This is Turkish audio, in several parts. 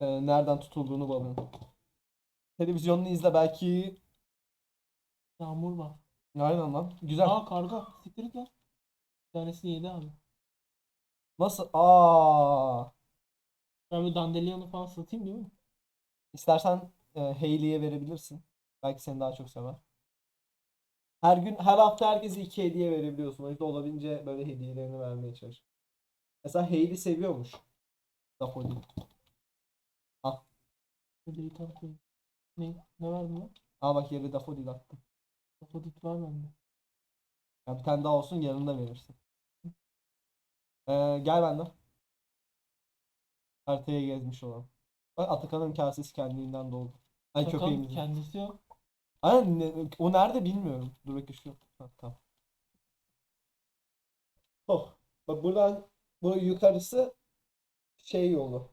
e, nereden tutulduğunu balığın. Televizyonunu izle belki. Yağmur var. Aynen lan. Güzel. Aa karga. Siktir et lan. Bir tanesini yedi abi. Nasıl? Aa. Ben bu Dandelion'u falan satayım değil mi? İstersen e, Hayley'e verebilirsin. Belki seni daha çok sever. Her gün, her hafta herkese iki hediye verebiliyorsun. O yüzden olabildiğince böyle hediyelerini vermeye çalış. Mesela Hayley seviyormuş. Daffodil. Tane koyayım. Ne? Ne var mı? Aa bak yere Daffodil attım. Kapadit var bende. Ya bir tane daha olsun yanında verirsin. Ee, gel benden. Haritayı gezmiş olalım. Bak Atakan'ın kasesi kendiliğinden doldu. Ay köpeğimizin. kendisi yok. Aynen ne- o nerede bilmiyorum. Dur bakayım şu. Ha, tamam. Oh. Bak buradan bu yukarısı şey yolu.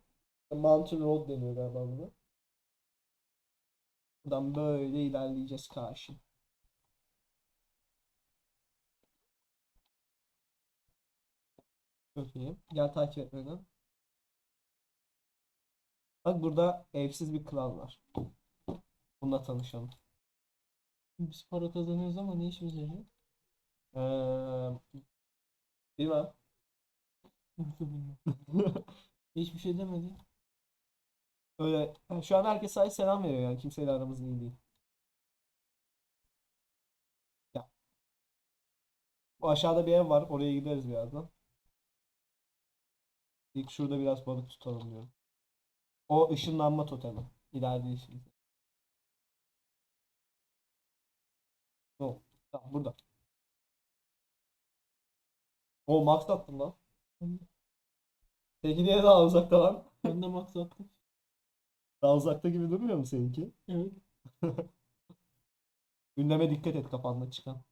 Mountain Road deniyor galiba buna. Buradan böyle ilerleyeceğiz karşı. Çok iyi. Gel takip et beni. Bak burada evsiz bir kral var. Bununla tanışalım. Biz para kazanıyoruz ama ne işimize yarıyor? Ee, bilmem. Hiçbir şey demedi. Öyle yani şu an herkes sadece selam veriyor yani kimseyle aramız iyi değil. Ya. O aşağıda bir ev var. Oraya gideriz birazdan. İlk şurada biraz balık tutalım diyorum. O ışınlanma totemi. İleride işimiz. O. Tamam burada. O max attım lan. Peki niye daha uzakta lan? Ben de max attım. Daha uzakta gibi durmuyor mu seninki? Evet. Ünleme dikkat et kafanda çıkan.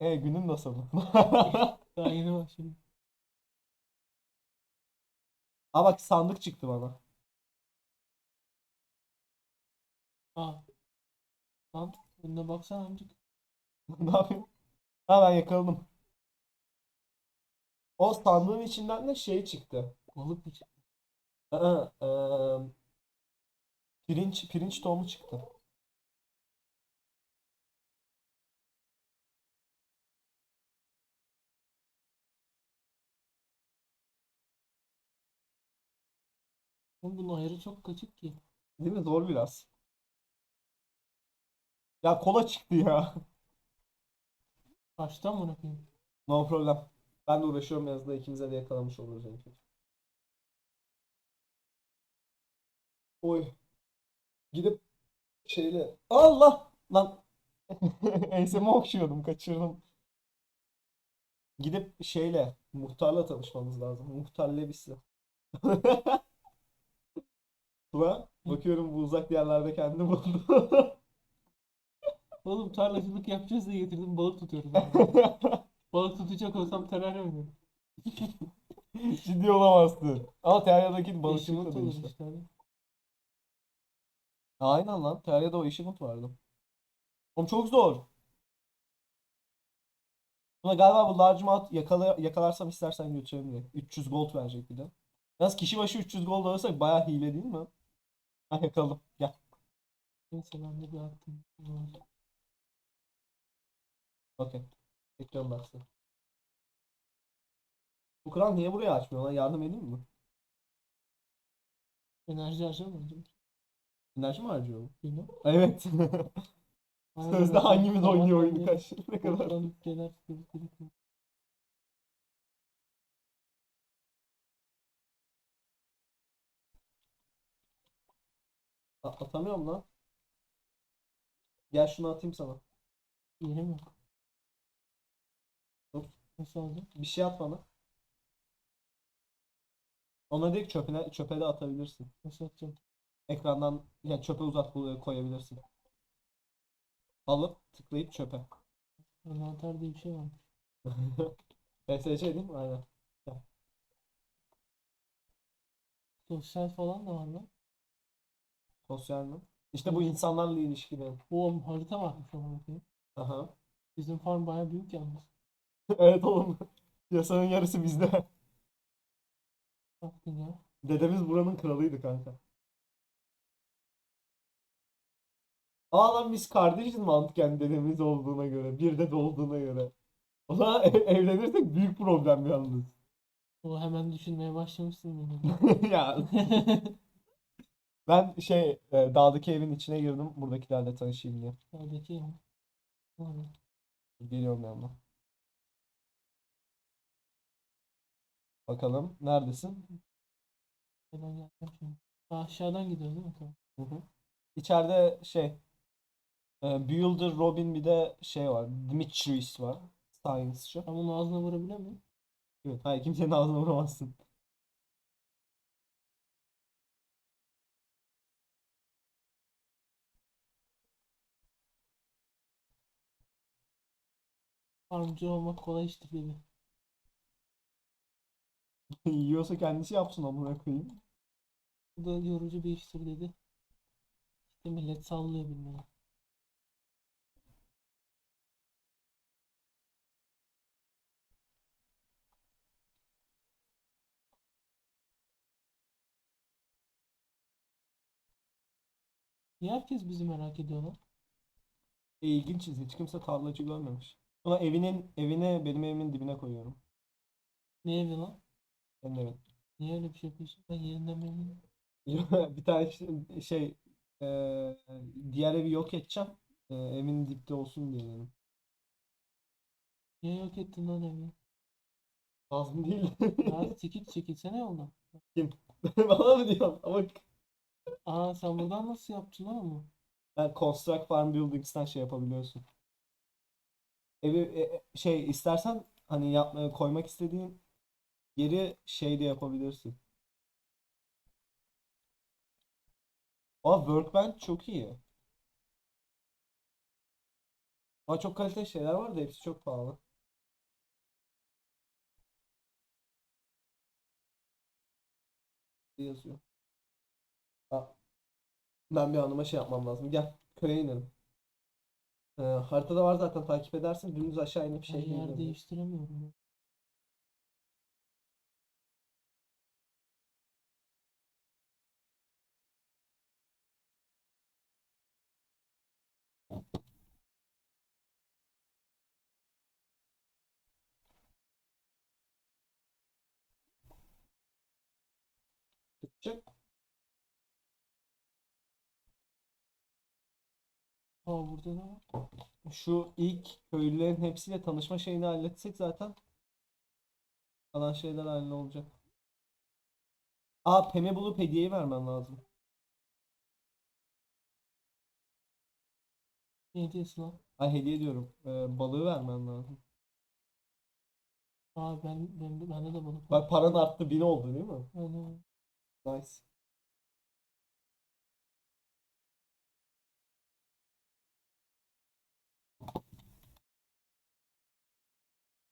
E günün nasıl? Daha yeni başladım. Aa bak sandık çıktı bana. Aa. Lan önüne baksana amcık. Ne yapayım? Ha ben yakaladım. O sandığın içinden de şey çıktı. Balık mı çıktı? Aa, eee, pirinç pirinç tohumu çıktı. Oğlum bunun ayarı çok kaçık ki. Değil mi? Zor biraz. Ya kola çıktı ya. Kaçtan mı koyayım? No problem. Ben de uğraşıyorum yazda ikimize de yakalamış oluruz en kötü. Oy. Gidip şeyle Allah lan ensemi okşuyordum kaçırdım. Gidip şeyle muhtarla tanışmamız lazım. Muhtar Levis'le. Tuna bakıyorum bu uzak yerlerde kendini buldu. Oğlum tarlacılık yapacağız diye getirdim balık tutuyoruz. Balık tutacak olsam terör oynarım. Ciddi olamazsın. Ama Terya'daki balıkçılık da olur işte. Aynen lan. Terya'da o işimut vardı. Oğlum çok zor. Buna galiba bu large mouth yakala, yakalarsam istersen götüreyim diye. 300 gold verecek bir de. Yalnız kişi başı 300 gold alırsak bayağı hile değil mi? Ha yakaladım. Gel. Neyse ben de bir attım. Okey. Bekliyorum seni. Bu kral niye buraya açmıyor lan? Yardım edeyim mi? Enerji harcamadım. Enerji mi harcıyor bu? Bilmem. Evet. Sözde hangimiz oynuyor oyunu kaç ne kadar? Atamıyorum lan. Gel şunu atayım sana. Yerim yok. Nasıl oldu? Bir şey at bana. Ona değil çöpüne, çöpe de atabilirsin. Nasıl atacağım? Ekrandan yani çöpe uzat bu- koyabilirsin. Alıp tıklayıp çöpe. Envanter diye bir şey var. PSC değil mi? Aynen. Sosyal falan da var lan. Sosyal mi? İşte bu insanlarla ilişkiler. O harita varmış ona bakayım. Aha. Bizim farm bayağı büyük yalnız. Evet oğlum. Yasanın yarısı bizde. Ya. Dedemiz buranın kralıydı kanka. Aa lan biz kardeşiz mantıken dedemiz olduğuna göre. Bir de olduğuna göre. O zaman ev- evlenirsek büyük problem yalnız. O hemen düşünmeye başlamışsın yine. ya ben şey e, dağdaki evin içine girdim buradakilerle tanışayım diye. Sağdaki ya. Tamam. Geliyorum yanına. Bakalım neredesin? Şimdi. Aşağıdan gidiyoruz değil mi? Tamam. Hı hı. İçeride şey e, Builder Robin bir de şey var. Dimitris var. Science'çı. Ben bunun ağzına vurabiliyor muyum? Evet, hayır kimsenin ağzına vuramazsın. Farmcı olmak kolay iştir dedi. Yiyorsa kendisi yapsın amına koyayım. Bu da yorucu bir iştir dedi. İşte millet sallıyor bilmem. Niye herkes bizi merak ediyor lan? E, ilginç hiç kimse tarlacı görmemiş. Sonra evinin evine benim evimin dibine koyuyorum. Ne evi lan? Evin. Niye öyle bir şey yapıyorsun? Ben yerinden memnunum. Bir tane ş- şey e, diğer evi yok edeceğim. E, evin dipte olsun diye dedim. Niye yok ettin lan evi? Lazım değil. Ya çekil çekilsene yoldan. Bana mı diyorsun? Ama Aa sen buradan nasıl yaptın lan onu? ben Construct Farm Buildings'ten şey yapabiliyorsun. Evi e, e, şey istersen hani yapmaya koymak istediğin yeri şey de yapabilirsin. Aa Workbench çok iyi. Ama çok kaliteli şeyler var da hepsi çok pahalı. yazıyor. Aa, ben bir anıma şey yapmam lazım. Gel köye inelim. Ee, haritada var zaten takip edersin. Dümdüz aşağı inip şey yer inelim. değiştiremiyorum Çık. Aa burada ne var? Şu ilk köylülerin hepsiyle tanışma şeyini halletsek zaten kalan şeyler hallolacak. Aa Pem'i bulup hediyeyi vermen lazım. Ne hediyesi lan? Ay hediye diyorum. Ee, balığı vermen lazım. Aa ben, ben bende de balık var. Bak paran arttı 1000 oldu değil mi? Aynen. Nice.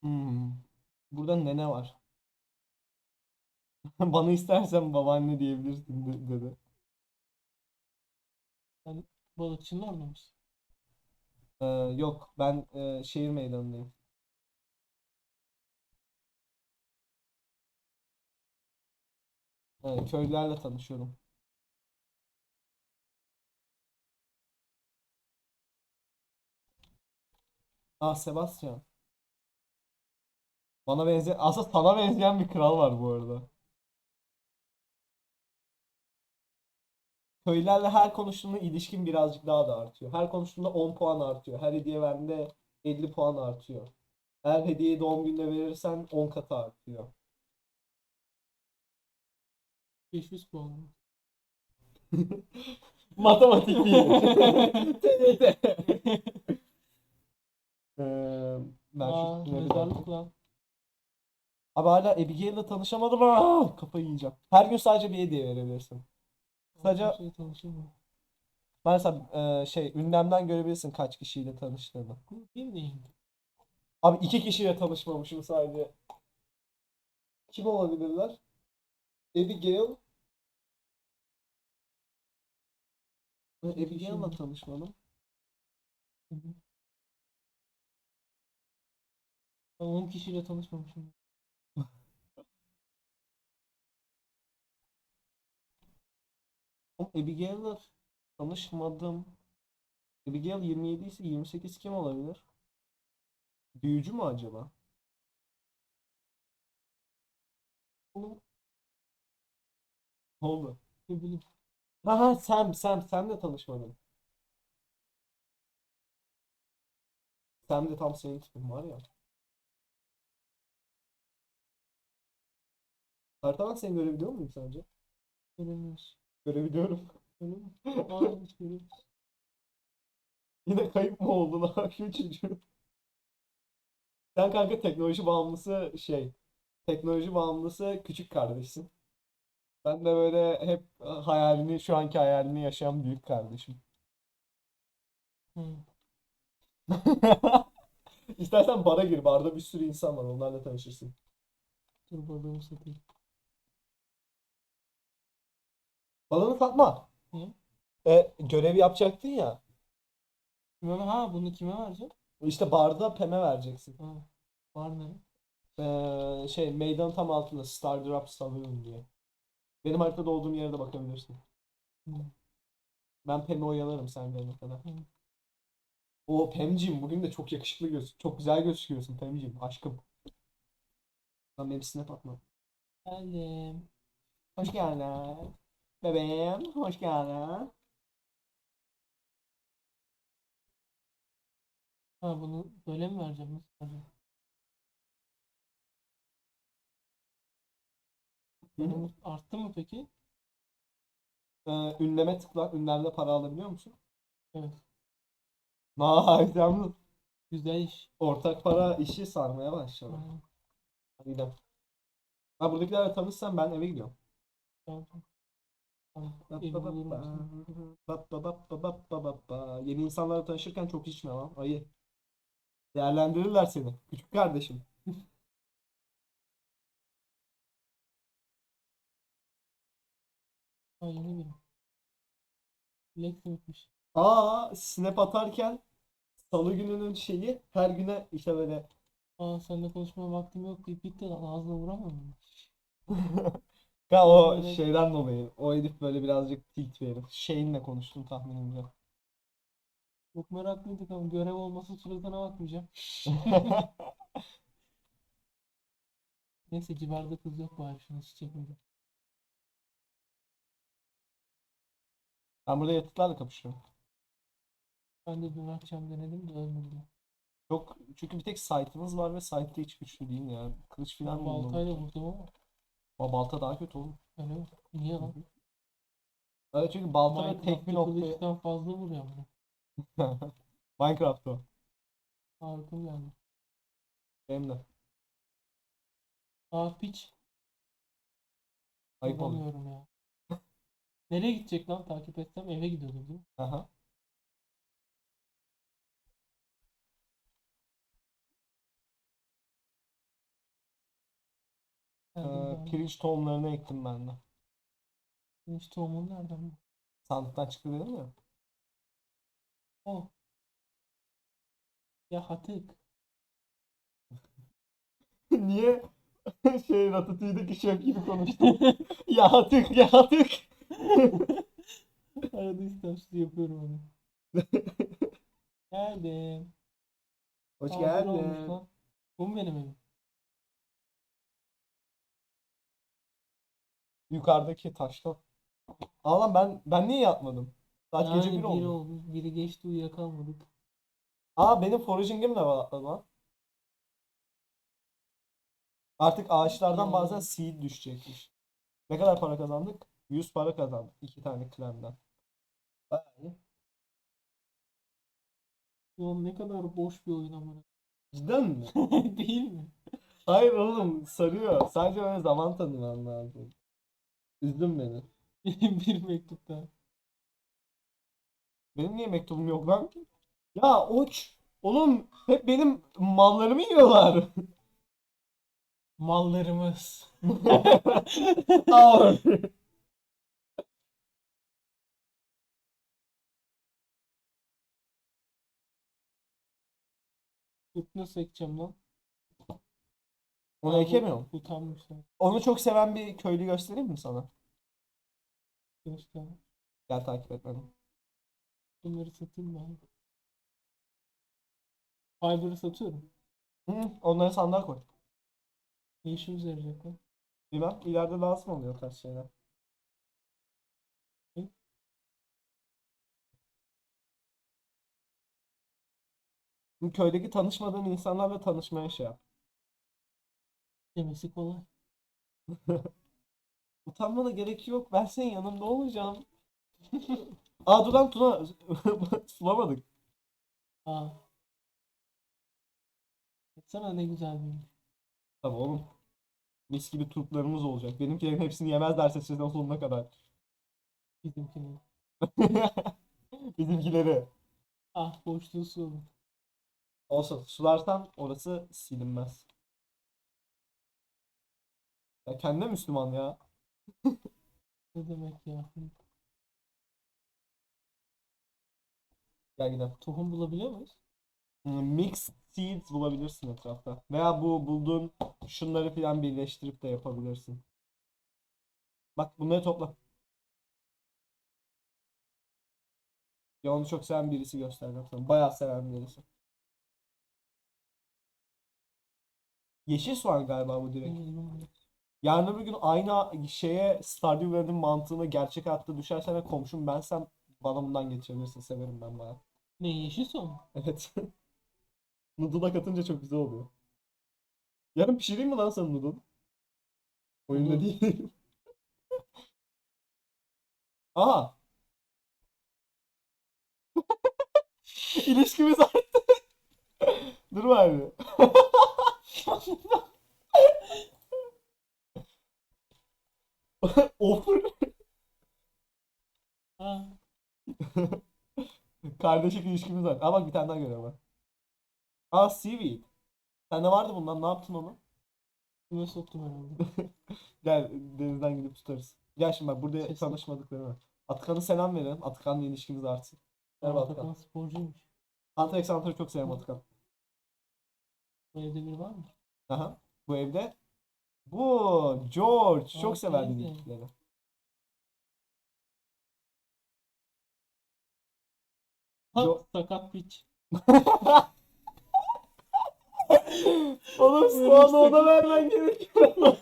Hmm. Burada nene var. Bana istersen babaanne diyebilirsin de- dedi. Balıkçının orada mısın? Ee, yok ben e, şehir meydanındayım. Evet, köylülerle tanışıyorum. Aa Sebastian. Bana benzeyen, aslında sana benzeyen bir kral var bu arada. Köylülerle her konuştuğunda ilişkin birazcık daha da artıyor. Her konuştuğunda 10 puan artıyor. Her hediye verdiğinde 50 puan artıyor. Eğer hediyeyi doğum gününde verirsen 10 katı artıyor. 500 puan mı? Matematik değil. TYT. Ee, ben şu Aa mezarlık bakayım. lan. Abi hala Abigail'le tanışamadım. Aa, kafayı yiyeceğim. Her gün sadece bir hediye verebilirsin. Kısaca Şey tanışamıyorum. mesela e, şey ünlemden görebilirsin kaç kişiyle tanıştığını. Neyim? Abi iki kişiyle tanışmamışım sadece. Kim olabilirler? Abigail. Evet, Abigail'la tanışmadım. Ben 10 kişiyle tanışmamışım. Oğlum Abigail'la tanışmadım. Abigail 27 ise 28 kim olabilir? Büyücü mü acaba? Oğlum. Ne oldu? Ne bileyim. Ha ha Sam Sam Sam de tanışmadım. Sam de tam senin tipin var ya. Haritadan seni görebiliyor muyum sence? Göremiyoruz. Görebiliyorum. Görüyoruz. Yine kayıp mı ha şu çocuğu? Sen kanka teknoloji bağımlısı şey, teknoloji bağımlısı küçük kardeşsin. Ben de böyle hep hayalini, şu anki hayalini yaşayan büyük kardeşim. Hı. İstersen bara gir, barda bir sürü insan var, onlarla tanışırsın. Dur balığımı satayım. Balonu satma. Niye? E, görev yapacaktın ya. Kime ha bunu kime vereceğim? İşte barda Pem'e vereceksin. Ha. Var ne? Ee, şey meydanın tam altında Stardrop Saloon diye. Benim haritada olduğum yere de bakabilirsin. Ben Pem'e oyalarım sen gelene kadar. O Pem'cim bugün de çok yakışıklı göz, çok güzel gözüküyorsun Pem'cim, aşkım. Lan benim snap atma. Geldim. Hoş geldin. Bebeğim, hoş geldin. Ha bunu böyle mi vereceğim? Nasıl vereceğim? Benim arttı mı peki? Ee, ünleme tıkla, ünlemde para alabiliyor musun? Evet. Nice, yalnız Güzel iş. ortak para işi sarmaya başladı. Ha, Hadi gidelim. Ha buradakilerle tanışsam ben eve gidiyorum. tamam. Yeni insanlarla tanışırken çok içme lan. Ayı. Değerlendirirler seni. Küçük kardeşim. Ha yeni biri. Bitmiş. Aa, snap atarken Salı gününün şeyi her güne işte böyle Aa seninle konuşmaya vaktim yok deyip bitti lan ağzına mı? Ha, o Böyle- şeyden dolayı. O Elif böyle birazcık tilt verir. Şeyinle konuştum tahminimce. Çok meraklıydık ama görev olmasa suratına bakmayacağım. Neyse civarda kız yok bari şunu çiçek mi? Ben burada yaratıklarla kapışıyorum. Ben de dün akşam denedim de ölmedi. Çok çünkü bir tek site'ımız var ve site'de hiç güçlü değil ya. Kılıç falan Ben bulmam. baltayla vurdum ama Ama balta daha kötü oğlum. öyle mi? Niye lan? Evet çünkü balta ve tek bir Minecraft'ta noktaya kılıçtan fazla vuruyor bunu. Minecraft o. Harika geldi. Benim de. Aa piç. Ayıp oluyor. Bulamıyorum ya. Nereye gidecek lan takip etsem eve gidiyordu değil mi? Aha. Ee, pirinç tohumlarını ektim ben de. Pirinç tohumunu nereden bu? Sandıktan çıktı dedim ya. Oh. Ya hatık. Niye şey Ratatouille'deki şef gibi konuştun? ya tık ya tık. Arada istemsiz yapıyorum onu. Geldim. Hoş Aa, olmuş geldin. lan. Bu mu benim evim? Yukarıdaki taşta. Aa lan ben ben niye yatmadım? Saat gece Yani bir biri oldu. oldu. Biri geçti uyuyakalmadık. Aa benim foraging'im level atladı lan. Artık ağaçlardan bazen seed düşecekmiş. Ne kadar para kazandık? 100 para kazandık. iki tane kremden. Bayağı iyi. Ulan ne kadar boş bir oyun ama. Cidden mi? Değil mi? Hayır oğlum sarıyor. Sadece öyle zaman tanıman lazım. Üzdün beni. bir mektupta. Benim niye mektubum yok lan? Ya uç. Oğlum hep benim mallarımı yiyorlar. Mallarımız. Ağır. Tut nasıl ekeceğim lan? Onu Aa, bu- ekemiyorum. Utanmışlar. Onu çok seven bir köylü göstereyim mi sana? Göster. Gel takip et beni. Bunları satayım ben. Fiverr'ı satıyorum. Hı, onları sandığa koy. Ne işimize yarayacak lan? Bilmem ileride lazım oluyor o tarz şeyler. Bu köydeki tanışmadığın insanlarla tanışmaya şey yap. Demesi kolay. Utanmana gerek yok. Ben senin yanımda olacağım. Aa dur lan Tuna. Sulamadık. Aa. Baksana ne güzel bir. Tamam oğlum. Mis gibi turplarımız olacak. Benimkilerin hepsini yemezlerse sezon sonuna kadar. Bizimkini. Bizimkileri. Ah boşluğu su. Olsun. Sularsan orası silinmez. Ya kendine Müslüman ya. Ne demek ya? Gel gidelim. Tohum bulabiliyor muyuz? Hmm, Mixed seeds bulabilirsin etrafta. Veya bu bulduğun şunları filan birleştirip de yapabilirsin. Bak bunları topla. Ya onu çok seven birisi göstereceğim sana. Bayağı seven birisi. Yeşil soğan galiba bu direkt. Yarın öbür gün aynı şeye Stardew Valley'nin mantığını gerçek hayatta düşersen ve komşum bensem bana bundan geçirebilirsin. Severim ben bayağı. Ne yeşil su mu? Evet. Noodle'a katınca çok güzel oluyor. Yarın pişireyim mi lan sana noodle? Oyunda değil. Aha. İlişkimiz arttı. Dur abi. Ofur. Ha. Kardeşlik ilişkimiz var. Aa bak bir tane daha görüyorum ben. Aa seaweed. Sende vardı bundan ne yaptın onu? Kime soktum herhalde. Gel denizden gidip tutarız. Gel şimdi bak burada Kesin. tanışmadıkları var. Atakan'a selam verelim. Atakan'la ilişkimiz artsın. Merhaba Atakan. Atakan sporcuymuş. X Hunter'ı çok severim Atakan. Bu evde biri var mı? Aha. Bu evde. Bu George. Çok Aa, severdi Jo- sakat piç. Oğlum soğanı ona vermen gerekiyor.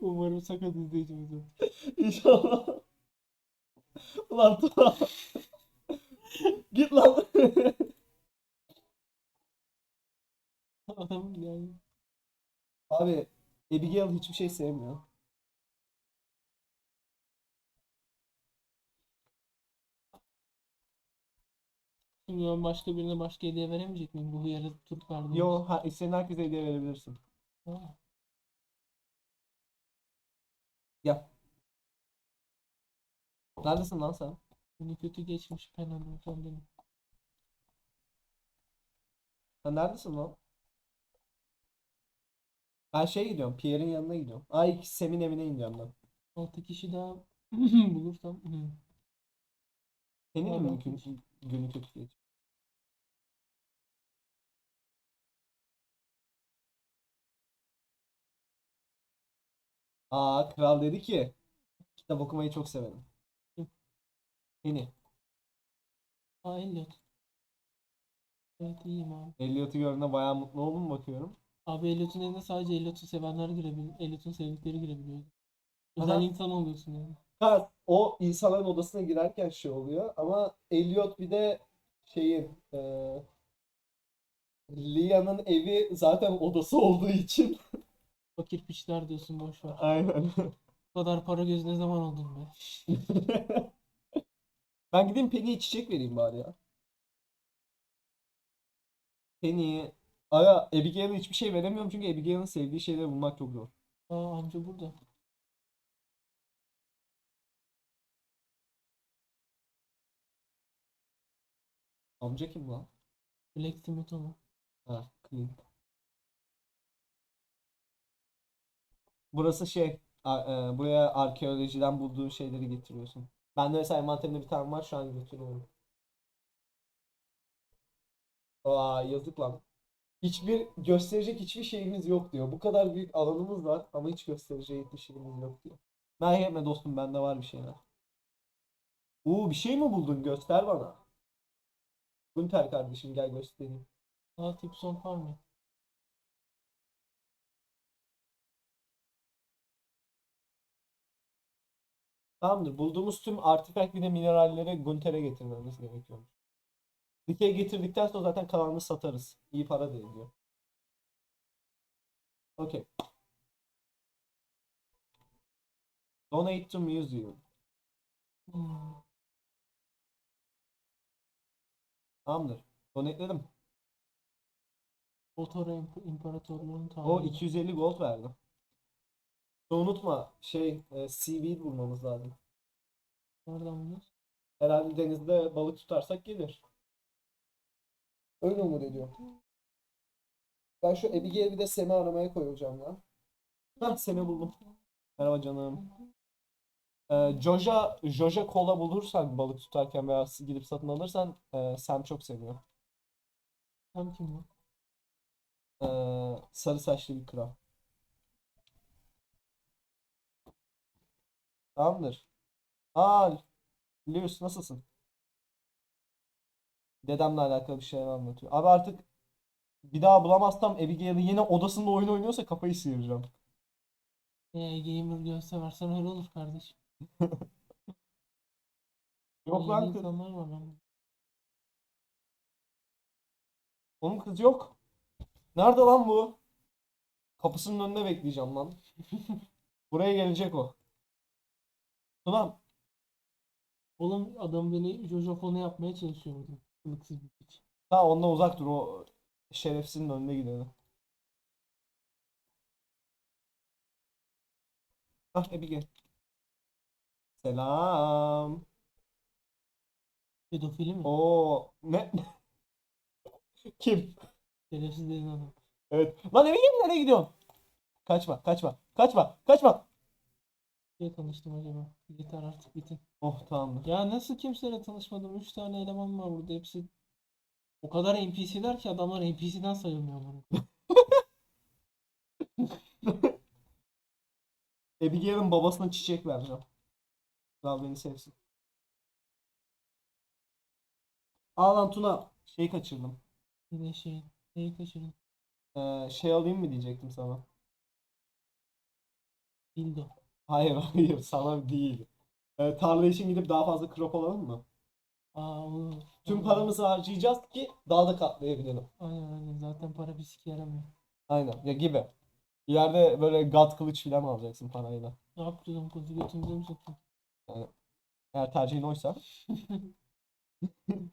Umarım sakat izleyicimiz yok. İnşallah. Ulan Tuna. Git lan. Adam yani. Abi Abigail hiçbir şey sevmiyor. Ben başka birine başka hediye veremeyecek miyim? Bu hıyarı Türk verdi. Yo, ha, istediğin herkese hediye verebilirsin. Ha. Gel. Neredesin lan sen? Bunu kötü geçmiş son benim. Sen neredesin lan? Ben şeye gidiyorum. Pierre'in yanına gidiyorum. Ay Sem'in evine ineceğim ben. Altı kişi daha bulursam. Senin mi gün, günü kötü geçiyor? Aa kral dedi ki kitap okumayı çok severim. Hı. Yeni. Aa Elliot. Evet iyiyim abi. Elliot'u gördüğümde bayağı mutlu oldum bakıyorum. Abi Elliot'un evine sadece Elliot'u sevenler girebiliyor. Elliot'un sevdikleri girebiliyor. Özel insan oluyorsun yani. Ha, o insanların odasına girerken şey oluyor ama Elliot bir de şeyin eee Lia'nın evi zaten odası olduğu için Fakir piçler diyorsun boş ver. aynen. Bu kadar para göz ne zaman oldun be? Ben gideyim Penny'e çiçek vereyim bari ya. Penny'ye Aya Abigail'e hiçbir şey veremiyorum çünkü Abigail'in sevdiği şeyleri bulmak çok zor. Aa amca burada. Amca kim lan? Blacksmith onu. Ha, Clint. Burası şey, a- e, buraya arkeolojiden bulduğun şeyleri getiriyorsun. Bende mesela envanterimde bir tane var şu an götürüyorum. Aa yazık lan. Hiçbir gösterecek hiçbir şeyimiz yok diyor. Bu kadar büyük alanımız var ama hiç gösterecek hiçbir şeyimiz yok diyor. Merak etme dostum bende var bir şeyler. Uuu bir şey mi buldun? Göster bana. Günter kardeşim gel göstereyim. Daha Tipson Farming. Tamamdır. Bulduğumuz tüm artifact bir de mineralleri Gunter'e getirmemiz gerekiyor. Dikey getirdikten sonra zaten kalanını satarız. İyi para da ediyor. Okey. Donate to museum. Hmm. Tamamdır. Donateledim. Otoro İmp- İmparatorluğu'nun O tarihi. 250 gold verdi. Unutma şey e, seaweed bulmamız lazım. Nereden buluyoruz? Herhalde denizde balık tutarsak gelir. Öyle umut ediyorum. Ben şu Abigail bir de Sem'i aramaya koyacağım ya. Hah Sem'i buldum. Merhaba canım. Ee, Joja, Joja Cola bulursan balık tutarken veya gidip satın alırsan e, Sam çok seviyor. Tam kim bu? Ee, sarı saçlı bir kral. Tamamdır. Aa, Lewis nasılsın? Dedemle alakalı bir şeyler anlatıyor. Abi artık bir daha bulamazsam Abigail'i yine odasında oyun oynuyorsa kafayı sıyıracağım. Ee, gamer göstersen öyle olur kardeşim. Yok lan kız. insanlar var lan. Onun kız yok. Nerede lan bu? Kapısının önünde bekleyeceğim lan. Buraya gelecek o. Ulan Oğlum adam beni Jojofonu yapmaya çalışıyor bugün. Kılıksız bir piç. ha ondan uzak dur o şerefsizin önüne gidelim. Ah Abigail. Selam. Pedofili mi? Oo ne? Kim? Şerefsiz dediğin adam. Evet. Lan Abigail nereye gidiyorsun? Kaçma, kaçma, kaçma, kaçma. Niye tanıştım acaba? Yeter artık bitin. Oh tamamdır. Ya nasıl kimseyle tanışmadım? 3 tane eleman var burada. Hepsi o kadar NPC'ler ki adamlar NPC'den sayılmıyor bana. Abigail'in babasına çiçek vereceğim. Kral beni sevsin. Aa lan Tuna şey kaçırdım. Yine şey. Neyi kaçırdın? Ee, şey alayım mı diyecektim sana. Dildo. Hayır hayır sana değil. Ee, tarla için gidip daha fazla crop alalım mı? Aa olur. Tüm paramızı harcayacağız ki daha da katlayabilelim. Aynen aynen. Zaten para bir sik yaramıyor. Aynen ya gibi. İleride böyle god kılıç falan alacaksın parayla. Ne yapacağız oğlum? Kızı götümüze mi sokacağız? Eğer tercihin oysa.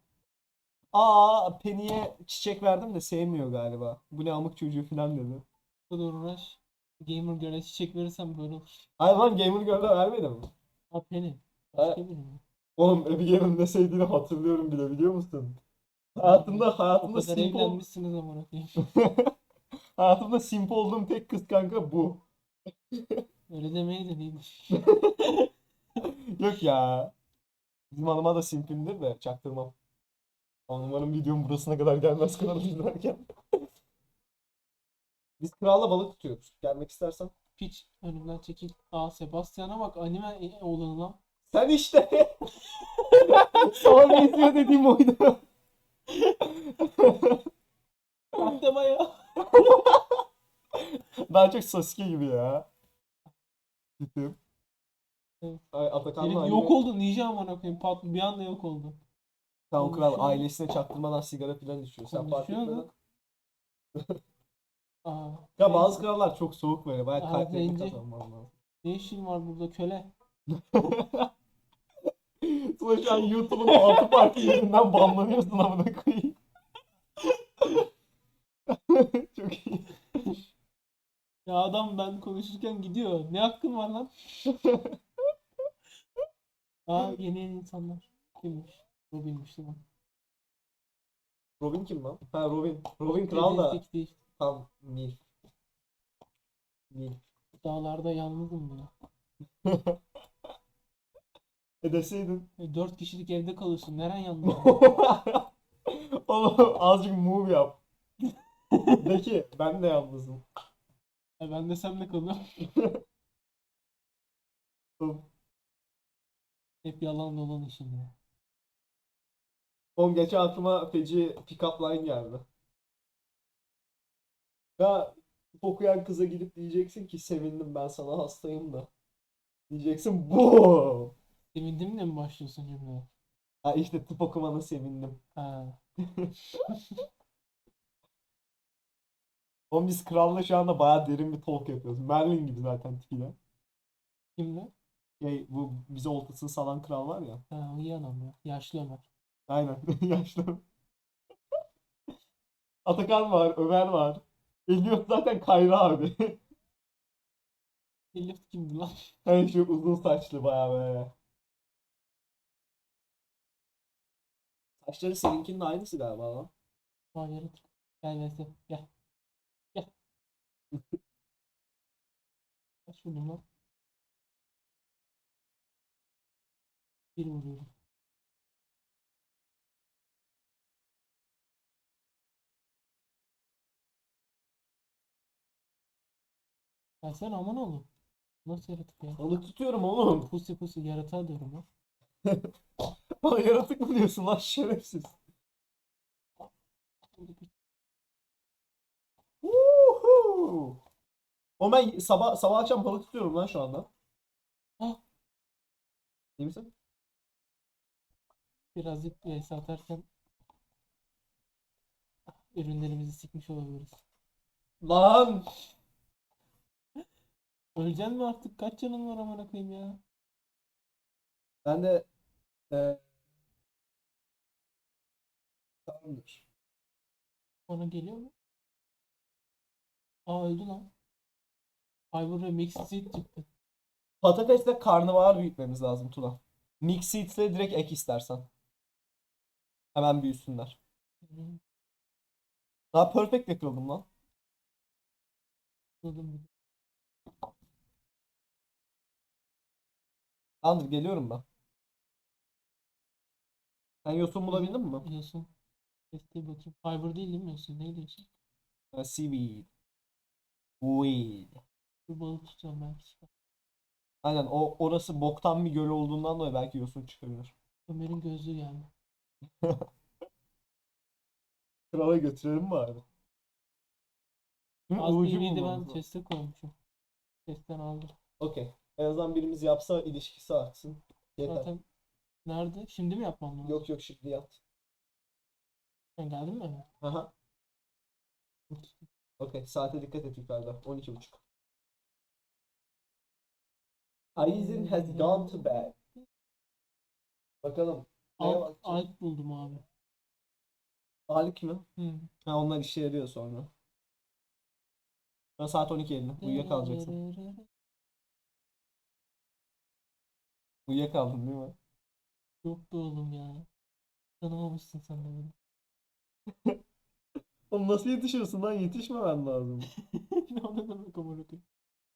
Aa Penny'e çiçek verdim de sevmiyor galiba. Bu ne amık çocuğu falan dedi. Bu kadar uğraş. Gamer göre çiçek verirsem böyle olur. Hayır lan Gamer Girl'e vermedim? Ha Penny. Ha. Başka biri mi? Oğlum Abigail'in ne sevdiğini hatırlıyorum bile biliyor musun? Hayatımda O hayatımda kadar simp ol- evlenmişsiniz amına koyayım. hayatımda simp olduğum tek kız kanka bu. Öyle demeye de değilmiş. Yok ya. Bizim hanıma da simpimdir de çaktırmam. Umarım videom burasına kadar gelmez kanalı izlerken. Biz kralla balık tutuyoruz. Gelmek istersen. Piç önümden çekil. Aa Sebastian'a bak anime e- oğlanı lan. Sen işte. Sana benziyor dediğim oydu. Aklıma ya. Daha çok Sasuke gibi ya. Gittim. Evet. Ay Atakan'la Herif anime- yok oldu ninja amına koyayım. Pat bir anda yok oldu. Tamam kral Konuşuyor. ailesine çaktırmadan sigara falan içiyor. Sen fark Konuşuyor etmedin. Aa. Ya bazı krallar çok soğuk böyle. Bayağı kalplerini zenci. kazanman lazım. Ne işin var burada köle? Tuna şu an YouTube'un altı parkı yüzünden banlanıyorsun amına koyayım. Çok iyi. Ya adam ben konuşurken gidiyor. Ne hakkın var lan? Aa yeni yeni insanlar. Kimmiş? Robin'miş mi? Robin kim lan? Ha Robin. Robin kral da. Tam Milf. Milf. Dağlarda yalnızım ya. E deseydin. E, Dört kişilik evde kalıyorsun. Neren yalnız? Oğlum azıcık move yap. De ki ben de yalnızım. E, ben de seninle kalıyorum. Hep yalan dolan işinde. Oğlum geçen aklıma feci pick-up line geldi. Ya okuyan kıza gidip diyeceksin ki sevindim ben sana hastayım da. Diyeceksin bu. Sevindim de mi başlıyorsun cümleye? Ha işte tıp okumana sevindim. Ha. Oğlum biz kralla şu anda bayağı derin bir talk yapıyoruz. Merlin gibi zaten tipiyle. Kimdi? Şey, bu bize oltasını salan kral var ya. Ha, o iyi adam ya. Yaşlı Ömer. Aynen. Yaşlı. Atakan var, Ömer var. Elliot zaten Kayra abi. Elif kimdi lan? Hani şu uzun saçlı bayağı böyle. Saçları seninkinin aynısı galiba lan. Aa yaratık. Gel Veysel. Gel. Gel. Kaç vurdum lan? Bir vuruyorum. Sen aman oğlum. Nasıl yaratık ya? Balık tutuyorum oğlum. Pusi pusi yaratığa diyorum lan. Bana yaratık mı diyorsun lan şerefsiz. Woohoo! O ben sabah sabah akşam balık tutuyorum lan şu anda. Ah. İyi misin? Birazcık vs atarken ürünlerimizi sikmiş olabiliriz. Lan! Öleceksin mi artık? Kaç canın var amına koyayım ya? Ben de e, tamamdır. Bana geliyor mu? Aa öldü lan. Fiverr ve Mixed Seed çıktı. Patatesle karnabahar büyütmemiz lazım Tuna. Mix seeds'le direkt ek istersen. Hemen büyüsünler. Daha perfect yakaladım lan. Buldum bir de. Tamamdır geliyorum ben. Sen yosun bulabildin mi? Yosun. Testi bakayım. Fiverr değil değil mi Yosun? Ne diyorsun? Ha, Seaweed. Weed. Bir balık tutacağım belki. Aynen o orası boktan bir göl olduğundan dolayı belki yosun çıkabilir. Ömer'in gözlüğü geldi. Krala götürelim bari. Az de ben chest'e koymuşum. Chest'ten aldım. Okey. En azından birimiz yapsa ilişkisi artsın. Yeter. Zaten nerede? Şimdi mi yapmam lazım? Yok yok şimdi yat. Sen geldin mi? Aha. Okey. Saate dikkat et yukarıda. 12.30. Aizen has gone to bed. Bakalım. Neye Alt, bakacağız? alt buldum abi. Halik mi? Hı. Ha onlar işe yarıyor sonra. Ben saat 12.50. Uyuyakalacaksın. Uyuyakaldın değil mi? Yok be oğlum ya. Tanımamışsın sen de beni. Oğlum nasıl yetişiyorsun lan? Yetişmemen lazım. ne demek amına koyayım?